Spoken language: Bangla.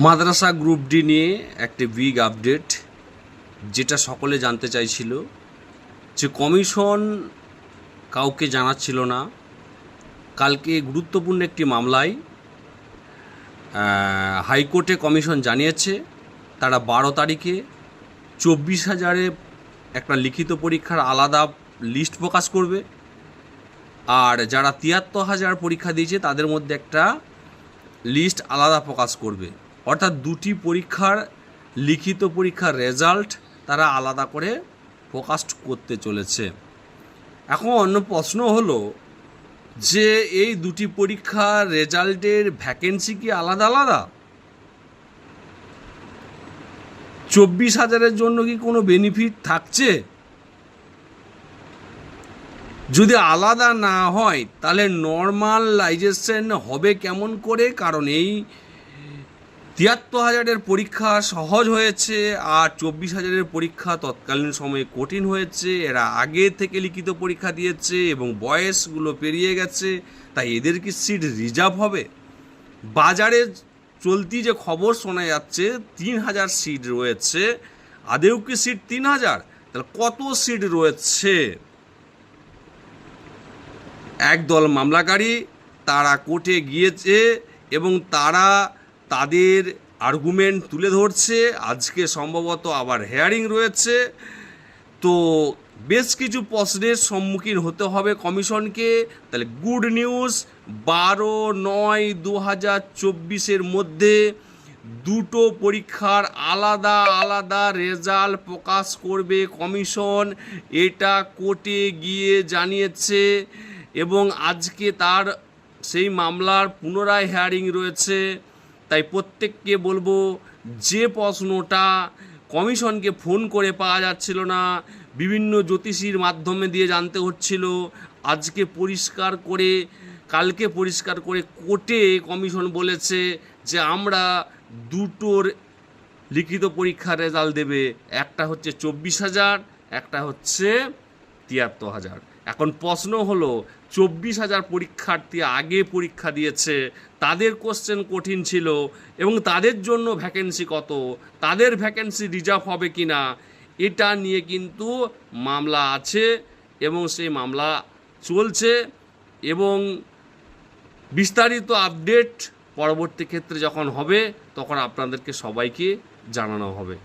মাদ্রাসা গ্রুপ ডি নিয়ে একটি বিগ আপডেট, যেটা সকলে জানতে চাইছিল যে কমিশন কাউকে জানাচ্ছিল না। কালকে গুরুত্বপূর্ণ একটি মামলায় হাইকোর্টে কমিশন জানিয়েছে, তারা বারো তারিখে চব্বিশ হাজারে একটা লিখিত পরীক্ষার আলাদা লিস্ট প্রকাশ করবে। আর যারা তিয়াত্তর হাজার পরীক্ষা দিয়েছে, তাদের মধ্যে একটা লিস্ট আলাদা প্রকাশ করবে। অর্থাৎ দুটি পরীক্ষার লিখিত পরীক্ষার রেজাল্ট তারা আলাদা করে প্রকাশ করতে চলেছে। এখন প্রশ্ন হলো যে এই দুটি পরীক্ষার রেজাল্টের ভ্যাকেন্সি কি আলাদা আলাদা? চব্বিশ হাজারের জন্য কি কোনো বেনিফিট থাকছে? যদি আলাদা না হয় তাহলে নর্মালাইজেশন হবে কেমন করে? কারণ এই তিয়াত্তর হাজারের পরীক্ষা সহজ হয়েছে আর চব্বিশ হাজারের পরীক্ষা তৎকালীন সময়ে কঠিন হয়েছে। এরা আগে থেকে লিখিত পরীক্ষা দিয়েছে এবং বয়সগুলো পেরিয়ে গেছে, তাই এদের কি সিট রিজার্ভ হবে? বাজারে চলতি যে খবর শোনা যাচ্ছে, তিন হাজার সিট রয়েছে। আদেও কি সিট তিন হাজার? তাহলে কত সিট রয়েছে? একদল মামলাকারী তারা কোর্টে গিয়েছে এবং তারা তাদের আর্গুমেন্ট তুলে ধরছে। আজকে সম্ভবত আবার হেয়ারিং রয়েছে। তো বেশ কিছু প্রশ্নের সম্মুখীন হতে হবে কমিশনকে। তাহলে গুড নিউজ বারো নয় দু হাজার চব্বিশের মধ্যে দুটো পরীক্ষার আলাদা আলাদা রেজাল্ট প্রকাশ করবে কমিশন। এটা কোর্টে গিয়ে জানিয়েছে এবং আজকে তার সেই মামলার পুনরায় হেয়ারিং রয়েছে। তাই প্রত্যেককে বলব, যে প্রশ্নটা কমিশনকে ফোন করে পাওয়া যাচ্ছিল না, বিভিন্ন জ্যোতিষীর মাধ্যমে দিয়ে জানতে হচ্ছিল, আজকে পরিষ্কার করে, কালকে পরিষ্কার করে কোর্টে কমিশন বলেছে যে আমরা দুটোর লিখিত পরীক্ষার রেজাল্ট দেবে, একটা হচ্ছে চব্বিশ হাজার, একটা হচ্ছে তিয়াত্তর হাজার। এখন প্রশ্ন হলো, চব্বিশ হাজার পরীক্ষার্থী আগে পরীক্ষা দিয়েছে, তাদের কোশ্চেন কঠিন ছিল এবং তাদের জন্য ভ্যাকেন্সি কত, তাদের ভ্যাকেন্সি রিজার্ভ হবে কি না এটা নিয়ে কিন্তু মামলা আছে এবং সেই মামলা চলছে এবং বিস্তারিত আপডেট পরবর্তী ক্ষেত্রে যখন হবে, তখন আপনাদেরকে সবাইকে জানানো হবে।